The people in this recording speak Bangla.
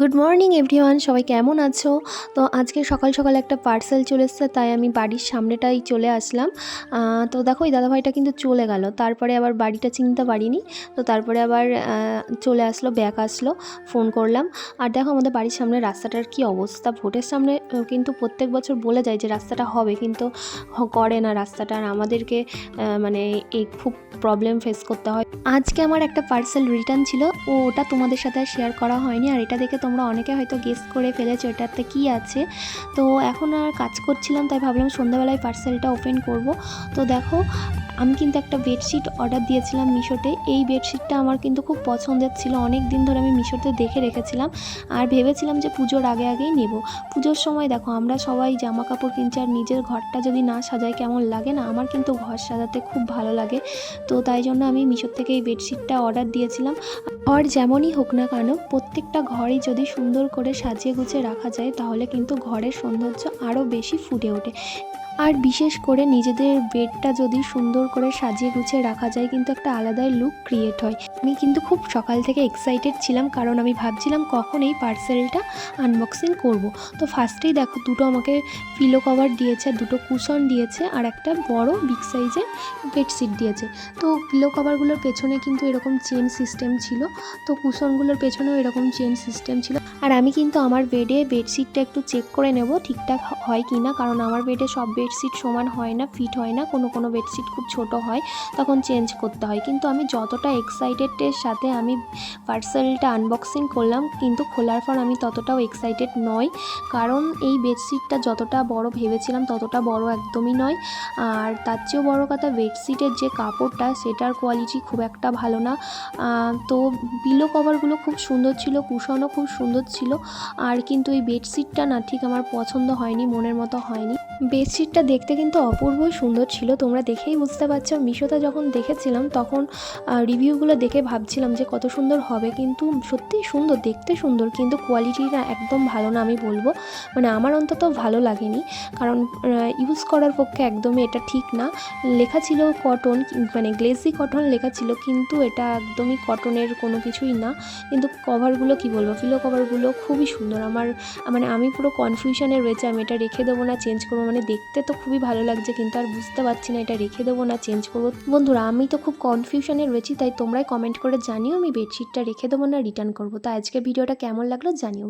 গুড মর্নিং এভরিওয়ান সবাই কেমন আছো? তো আজকে সকাল সকাল একটা পার্সেল চলে এসছে, তাই আমি বাড়ির সামনেটাই চলে আসলাম। তো দেখো, এই দাদাভাইটা কিন্তু চলে গেল। তারপরে আবার বাড়িটা চিনতে পারিনি, তো তারপরে আবার চলে আসলো ব্যাগ আসলো ফোন করলাম। আর দেখো, আমাদের বাড়ির সামনে রাস্তাটার কি অবস্থা। ভোটের সামনে কিন্তু প্রত্যেক বছর বলে যায় যে রাস্তাটা হবে, কিন্তু করে না রাস্তাটা। আর আমাদেরকে মানে এই খুব প্রবলেম ফেস করতে হয়। আজকে আমার একটা পার্সেল রিটার্ন ছিল, ও ওটা তোমাদের সাথে শেয়ার করা হয়নি। আর এটা দেখে তোমরা অনেকে হয়তো গেস করে ফেলেছো এটাতে কি আছে। তো এখন আর কাজ করছিলাম, তাই ভাবলাম সন্ধ্যাবেলায় পার্সেলটা ওপেন করব। তো দেখো আমি কিন্তু একটা বেডশিট অর্ডার দিয়েছিলাম মিশোতে। এই বেডশিটটা আমার কিন্তু খুব পছন্দের ছিল। অনেক দিন ধরে আমি মিশোতে দেখে রেখেছিলাম। আর ভেবেছিলাম যে পুজোর আগে আগেই নেব। পুজোর সময় দেখো, আমরা সবাই জামা কাপড় কিনছি আর নিজের ঘরটা যদি না সাজাই কেমন লাগে না? আমার কিন্তু ঘর সাজাতে খুব ভালো লাগে। তো তাই জন্য আমি মিশোর থেকে এই বেডশিটটা অর্ডার দিয়েছিলাম। ঘর যেমনই হোক না কেন, প্রত্যেকটা ঘরই যদি সুন্দর করে সাজিয়ে গুছিয়ে রাখা যায়, তাহলে কিন্তু ঘরের সৌন্দর্য আরও বেশি ফুটে ওঠে। আর বিশেষ করে নিজেদের বেডটা যদি সুন্দর করে সাজিয়ে গুছিয়ে রাখা যায়, কিন্তু একটা আলাদাই লুক ক্রিয়েট হয়। আমি কিন্তু খুব সকাল থেকে এক্সাইটেড ছিলাম, কারণ আমি ভাবছিলাম কখন এই পার্সেলটা আনবক্সিং করব। তো ফার্স্টেই দেখো, দুটো আমাকে পিলো কভার দিয়েছে, দুটো কুশন দিয়েছে, আর একটা বড় বিগ সাইজের বেডশিট দিয়েছে। তো পিলো কভারগুলোর পেছনে কিন্তু এরকম চেন সিস্টেম ছিল, তো কুশনগুলোর পেছনেও এরকম চেন সিস্টেম ছিল। আর আমি কিন্তু আমার বেডে বেডশিটটা একটু চেক করে নেব, ঠিকঠাক হয় কি না কারণ আমার বেডে সব বেডশিট সমান হয় না, ফিট হয় না, কোনো কোনো বেডশিট খুব ছোট হয়, তখন চেঞ্জ করতে হয়। কিন্তু আমি যতটা এক্সাইটেডের সাথে আমি পার্সেলটা আনবক্সিং করলাম, কিন্তু খোলার পর আমি ততটাও এক্সাইটেড নই। কারণ এই বেডশিটটা যতটা বড় ভেবেছিলাম, ততটা বড় একদমই নয়। আর তার চেয়েও বড় কথা, বেডশিটের যে কাপড়টা, সেটার কোয়ালিটি খুব একটা ভালো না। তো পিলো কভারগুলো খুব সুন্দর ছিল কুশনও খুব সুন্দর ছিল। আর কিন্তু এই বেডশিটটা না, ঠিক আমার পছন্দ হয়নি, মনের মতো হয়নি। বেডশিটটা দেখতে কিন্তু অপূর্বই সুন্দর ছিল। তোমরা দেখেই বুঝতে পারছ। মিশোতে যখন দেখেছিলাম, তখন রিভিউগুলো দেখে ভাবছিলাম যে কত সুন্দর হবে। কিন্তু সত্যিই সুন্দর, দেখতে সুন্দর, কিন্তু কোয়ালিটিটা একদম ভালো না, আমি বলব। মানে আমার অন্তত ভালো লাগেনি। কারণ ইউজ করার পক্ষে একদমই এটা ঠিক না। লেখা ছিল কটন মানে গ্লেজি কটন লেখা ছিল, কিন্তু এটা একদমই কটনের কোনো কিছুই না। কিন্তু কভারগুলো কি বলব? ফিলো কভারগুলো খুবই সুন্দর। আমার মানে আমি পুরো কনফিউশনে রয়েছে, আমি এটা রেখে দেবো না চেঞ্জ করব মানে দেখতে তো খুবই ভালো লাগছে, কিন্তু আর বুঝতে পারছি না, এটা রেখে দেবো না চেঞ্জ করব। বন্ধুরা, আমি তো খুব কনফিউশনে রয়েছি, তাই তোমরাই কমেন্ট করে জানিও আমি বেডশিটটা রেখে দেবো না রিটার্ন করব। তো আজকে ভিডিওটা কেমন লাগল জানিও।